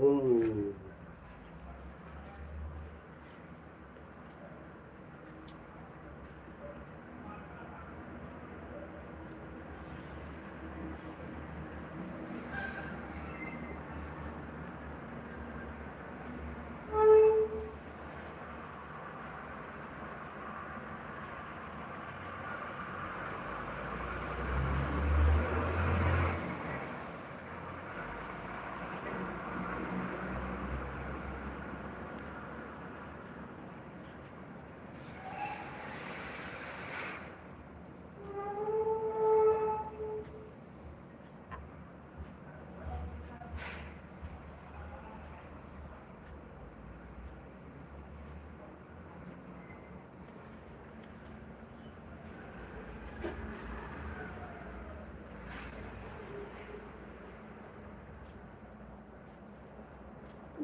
嗯。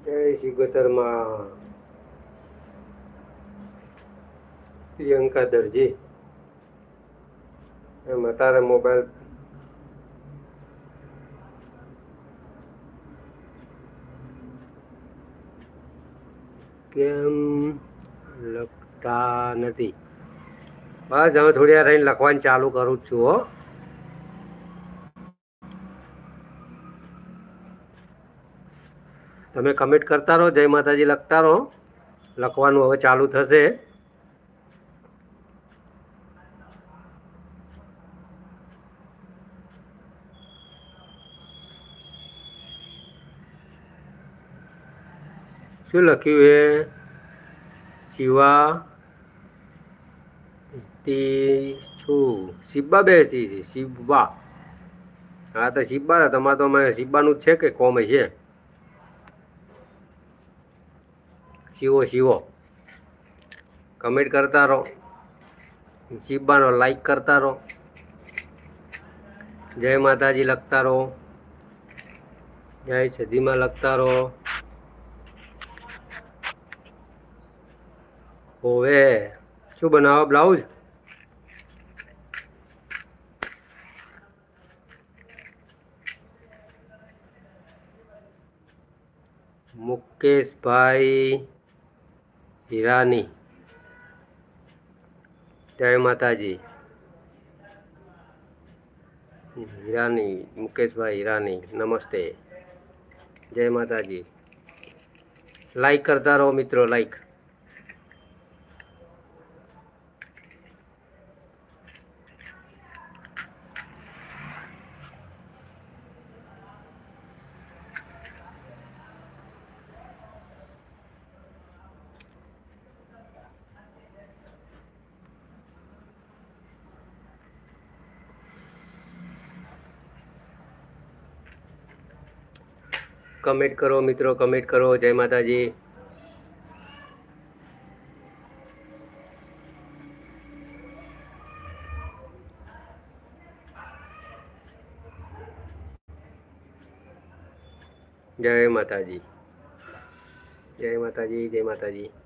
જય પ્રિયંકા દરજી. એમાં તારા મોબાઈલ કેમ લખતા નથી? બસ હવે થોડી વાર રહીને લખવાનું ચાલુ કરું જ છું, હો. તમે કમેન્ટ કરતા રહો, જય માતાજી લખતા રહો. લખવાનું હવે ચાલુ થશે. શું લખ્યું એ શિવા તી છું. શિબ્બા બે શિબ્બા. હા, તો શિબ્બા, તમારે તો અમે શિબ્બાનું જ છે કે કોમ છે? શિવો શિવો. કમેન્ટ કરતા રહો. શીબાનો લાઈક કરતા રહો. જય માતાજી લખતા રહો. જય સદીમાં લખતા રહો. હોવે. શું બનાવો બ્લાઉઝ? મુકેશભાઈ હીરાની. જય માતાજી. હીરાની મુકેશભાઈ હીરાની નમસ્તે. જય માતાજી. લાઈક કરતા રહો મિત્રો લાઈક કમેન્ટ કરો મિત્રો કમેન્ટ કરો. જય માતાજી. જય માતાજી. જય માતાજી જય માતાજી.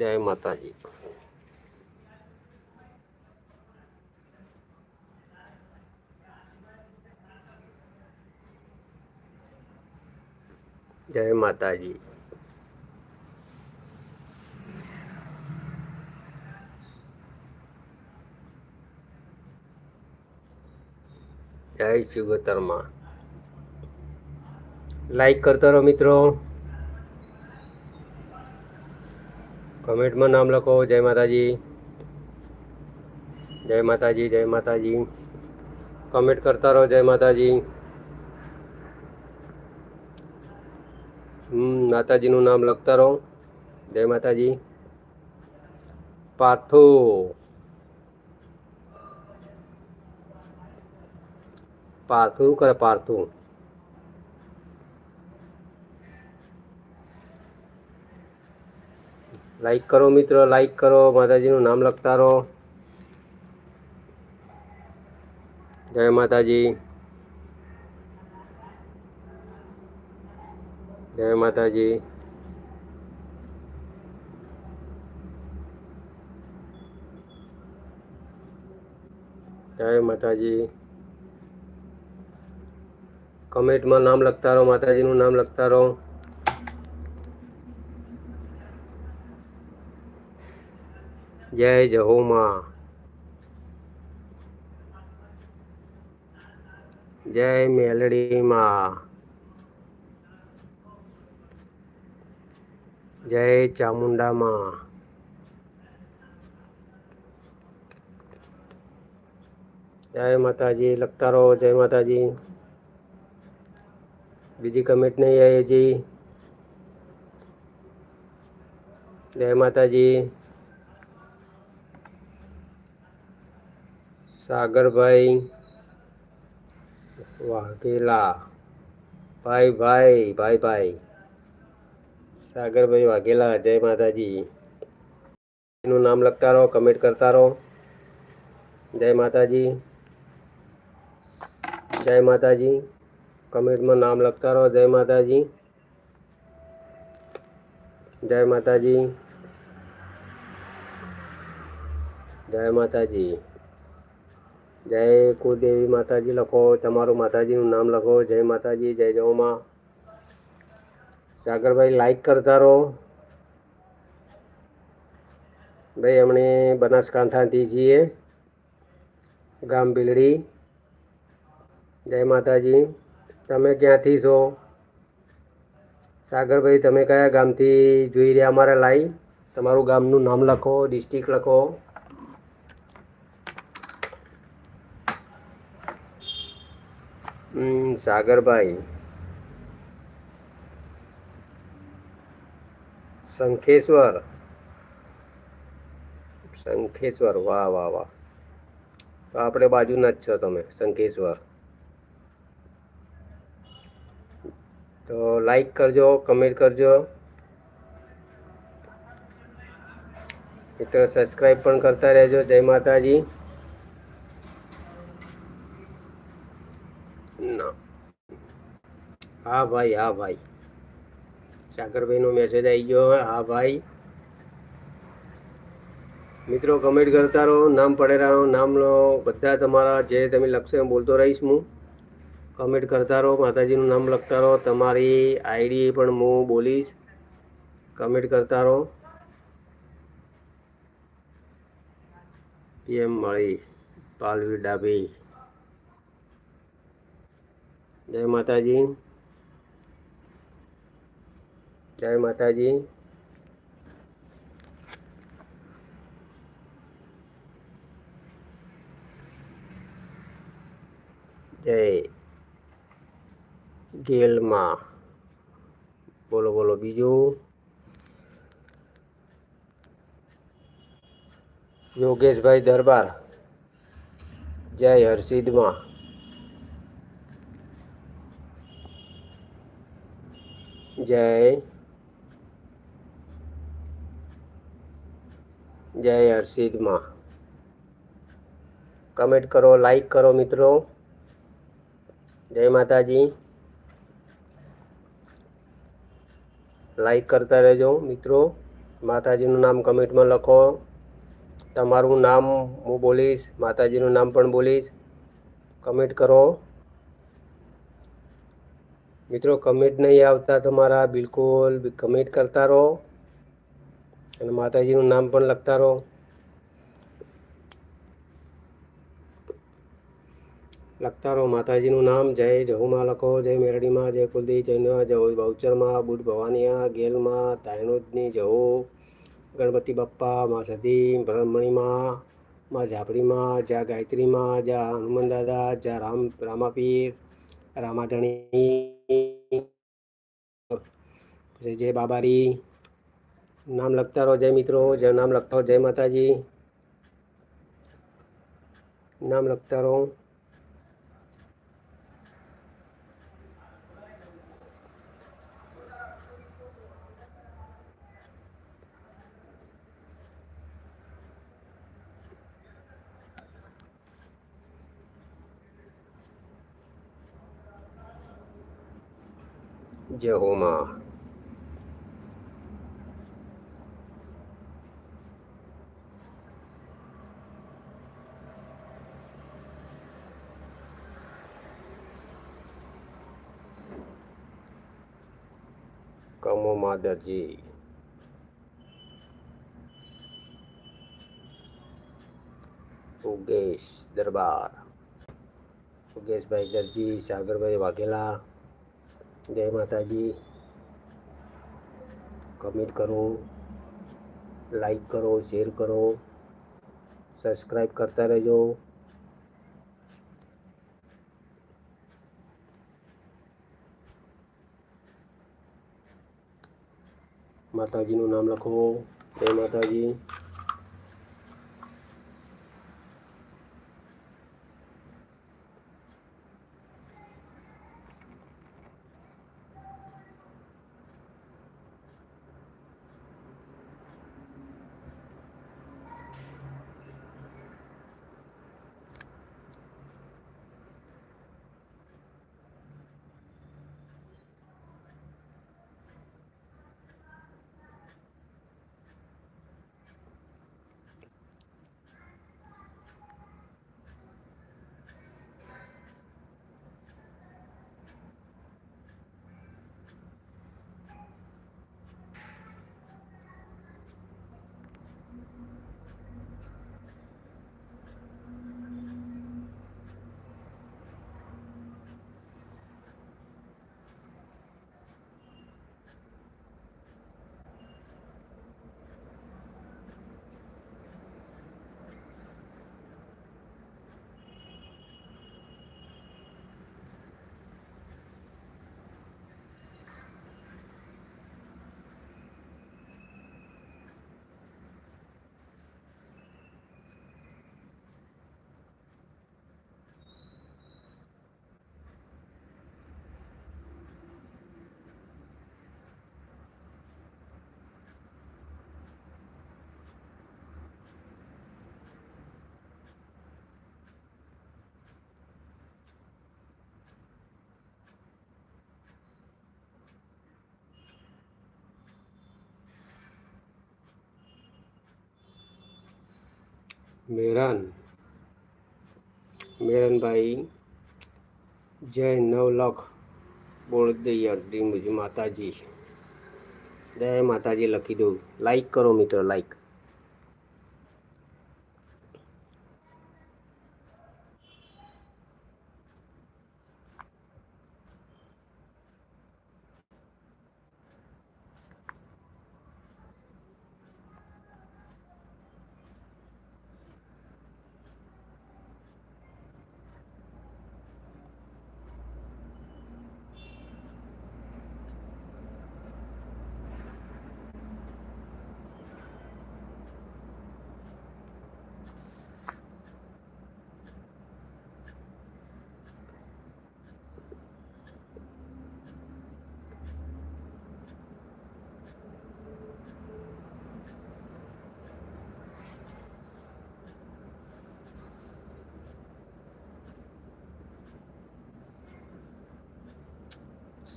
જય માતાજી. જય માતાજી. જય શિવતરમાં લાઈક કરતો રહો મિત્રો. કમેન્ટમાં નામ લખો. જય માતાજી. જય માતાજી જય માતાજી. કમેન્ટ કરતા રહો, જય માતાજી. હમ, માતાજીનું નામ લખતા રહો. જય માતાજી. પાર્થો. પાર્થુ કરે પાર્થુ? લાઈક કરો મિત્રો લાઈક કરો, માતાજીનું નામ લખતા રહો. જય માતાજી. જય માતાજી. જય માતાજી. કમેન્ટમાં નામ લખતા રહો, માતાજીનું નામ લખતા રહો. જય જહોમા. જય મેલડીમાં. જય ચામુંડામાં. જય માતાજી, લખતા રહો, જય માતાજી. બીજી કમેન્ટ નહીં આવી હજી. જય માતાજી. સાગરભાઈ વાઘેલા. ભાઈ ભાઈ ભાઈ ભાઈ. સાગરભાઈ વાઘેલા, જય માતાજી. એનું નામ લખતા રહો કમેન્ટ કરતા રહો. જય માતાજી. જય માતાજી. કમેન્ટમાં નામ લખતા રહો, જય માતાજી. જય માતાજી. જય માતાજી. જય કુળદેવી માતાજી લખો, તમારું માતાજીનું નામ લખો, જય માતાજી, જય જવમાં. સાગરભાઈ લાઈક કરતા રહો. ભાઈ અમને બનાસકાંઠાથી છીએ, ગામ બિલડી. જય માતાજી. તમે ક્યાંથી છો? સાગરભાઈ, તમે કયા ગામથી જોઈ રહ્યા અમારા લાઈવ તમારું ગામનું નામ લખો ડિસ્ટ્રિક્ટ લખો. સાગરભાઈ. શંખેશ્વર. શંખેશ્વર, વાહ વાહ વાહ. તો આપણે બાજુના જ છો તમે, શંખેશ્વર. તો લાઈક કરજો કમેન્ટ કરજો. મિત્રો સબસ્ક્રાઈબ પણ કરતા રહેજો. જય માતાજી ના હા ભાઈ હા ભાઈ. સાગરભાઈનો મેસેજ આવી ગયો હા ભાઈ. મિત્રો કમેન્ટ કરતા રહો. નામ પડેલા નામ લો. બધા તમારા જે તમે લખશો એમ બોલતો રહીશ હું. કમેન્ટ કરતા રહો, માતાજીનું નામ લખતા રહો. તમારી આઈડી પણ હું બોલીશ. કમેન્ટ કરતા રહો. પીએમ મળી? પાલવી ડાભી જય માતાજી. જય માતાજી. જય ગેલમાં. બોલો બોલો બીજું? યોગેશભાઈ દરબાર. જય હર્ષિદમાં જય જય હર્ષિદમાં કમેન્ટ કરો લાઈક કરો મિત્રો. જય માતાજી. લાઈક કરતા રહેજો મિત્રો. માતાજીનું નામ કમેન્ટમાં લખો. તમારું નામ હું બોલીશ, માતાજીનું નામ પણ બોલીશ. કમેન્ટ કરો. મિત્રો કમેન્ટ નહીં આવતા તમારા, બિલકુલ કમેન્ટ કરતા રહો. અને માતાજીનું નામ પણ લખતા રહો. લખતા રહો માતાજીનું નામ. જય જહુમાં લખો, જય મેરડીમાં, જય કુલદી જય જય બાઉચરમાં બુટ ભવાનિયા, ગેલમાં તાયણોદની જહો, ગણપતિ બાપ્પા, માં સતી બ્રહ્મણીમાં, માં ઝાપડીમાં જ્યાં ગાયત્રીમાં જ્યાં હનુમાન દાદા જ્યાં રામ, રામાપીર, રામાધણી પછી જય બાબારી. નામ લખતા રહો જય મિત્રો જય નામ લખતા રહો જય માતાજી નામ લખતા રહો જય હોમાં કમો માદરજી ઉગેશ દરબાર ઉગેશભાઈ દરજી સાગરભાઈ વાઘેલા જય માતાજી કમેન્ટ કરો લાઈક કરો શેર કરો સબસ્ક્રાઈબ કરતા રહેજો માતાજીનું નામ લખો. જય માતાજી. મેરન. મેરનભાઈ જય નવલખ બોળદૈયા ડ્રીમ માતાજી. જય માતાજી લખી દઉં. લાઈક કરો મિત્રો લાઈક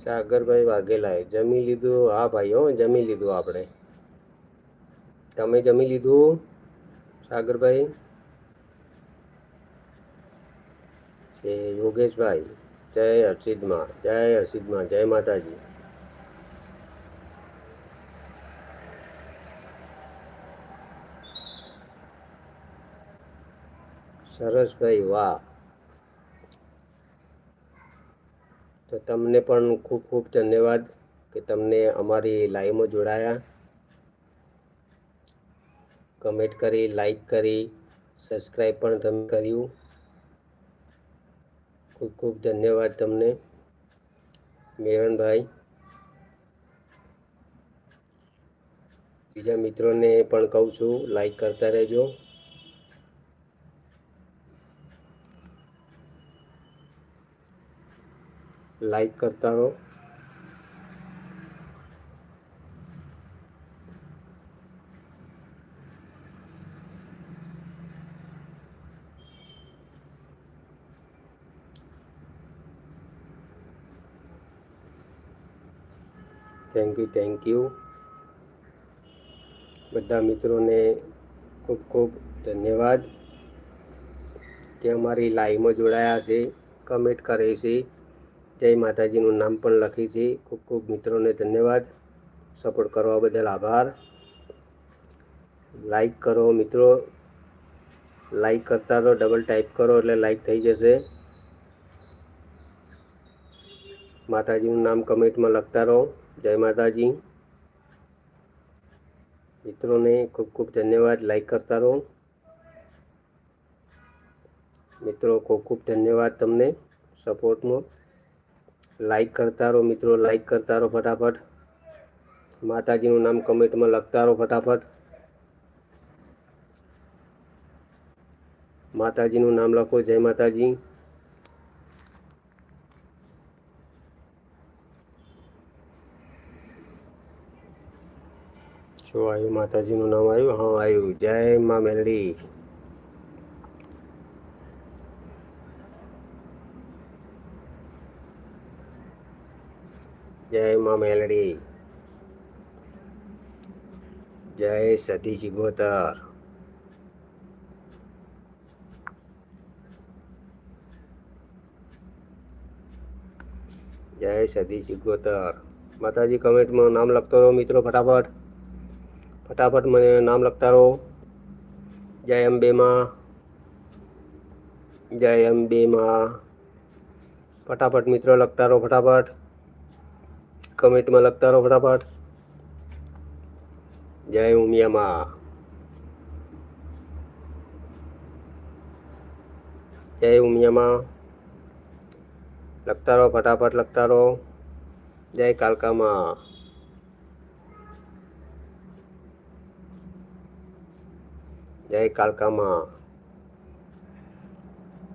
સાગરભાઈ વાઘેલાએ જમી લીધું. હા ભાઈ, હો, જમી લીધું આપણે. તમે જમી લીધું, સાગરભાઈ? એ યોગેશભાઈ, જય હર્ષિદમાં જય હર્ષિદમાં જય માતાજી. સરસભાઈ વાહ. તમને પણ ખૂબ ખૂબ ધન્યવાદ કે તમને અમારી લાઈવમાં જોડાયા. કમેન્ટ કરી, લાઈક કરી, સબસ્ક્રાઈબ પણ તમે કર્યું. ખૂબ ખૂબ ધન્યવાદ તમને. મેરણભાઈ બીજા મિત્રોને પણ કહું છું, લાઈક કરતા રહેજો. લાઈક કરતા રહો. થેન્ક યુ થેન્ક યુ બધા મિત્રોને ખૂબ ખૂબ ધન્યવાદ. કે અમારી લાઈવમાં જોડાયા છે કમેન્ટ કરે છે. જય માતાજીનું નામ પણ લખી છે. ખૂબ ખૂબ મિત્રોને ધન્યવાદ. સપોર્ટ કરવા બદલ આભાર. લાઈક કરો મિત્રો. લાઈક કરતા રહો ડબલ ટાઈપ કરો એટલે લાઈક થઈ જશે. માતાજીનું નામ કમેન્ટમાં લખતા રહો. જય માતાજી. મિત્રોને ખૂબ ખૂબ ધન્યવાદ. લાઈક કરતા રહો. મિત્રો, ખૂબ ખૂબ ધન્યવાદ તમને સપોર્ટનો. લાઈક કરતા રહો મિત્રો લાઈક કરતા રહો ફટાફટ. માતાજીનું નામ કમેન્ટમાં લખતા રહો ફટાફટ. માતાજીનું નામ લખો, જય માતાજી. શું આવ્યું, માતાજીનું નામ આવ્યું, હા, આવ્યું. જય મા મેલડી. જય મા મેલડી. જય સતી ગોતર જય સતી ગોતર માતાજી કમેન્ટમાં નામ લખતો રહો મિત્રો ફટાફટ. ફટાફટ મને નામ લખતા રહો. જય અંબેમાં જય અંબેમાં ફટાફટ મિત્રો લખતા રહો ફટાફટ. કમેન્ટમાં લખતા રહો ફટાફટ. જય ઉમિયામાં. જય ઉમિયામાં. લખતા રહો, ફટાફટ લખતા રહો. જય કાલકામાં. જય કાલકામાં.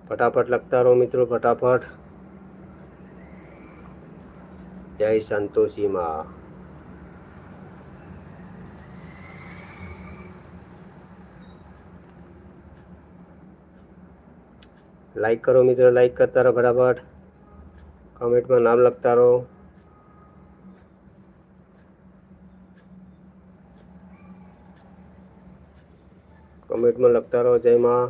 ફટાફટ લખતા રહો મિત્રો, ફટાફટ. જય સંતોષીમાં લાઈક કરો મિત્રો લાઈક કરતા રહો ફટાફટ કમેન્ટમાં નામ લખતા રહો કમેન્ટમાં લખતા રહો જય માં.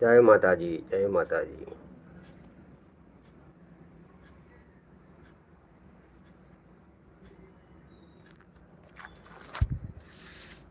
જય માતાજી જય માતાજી.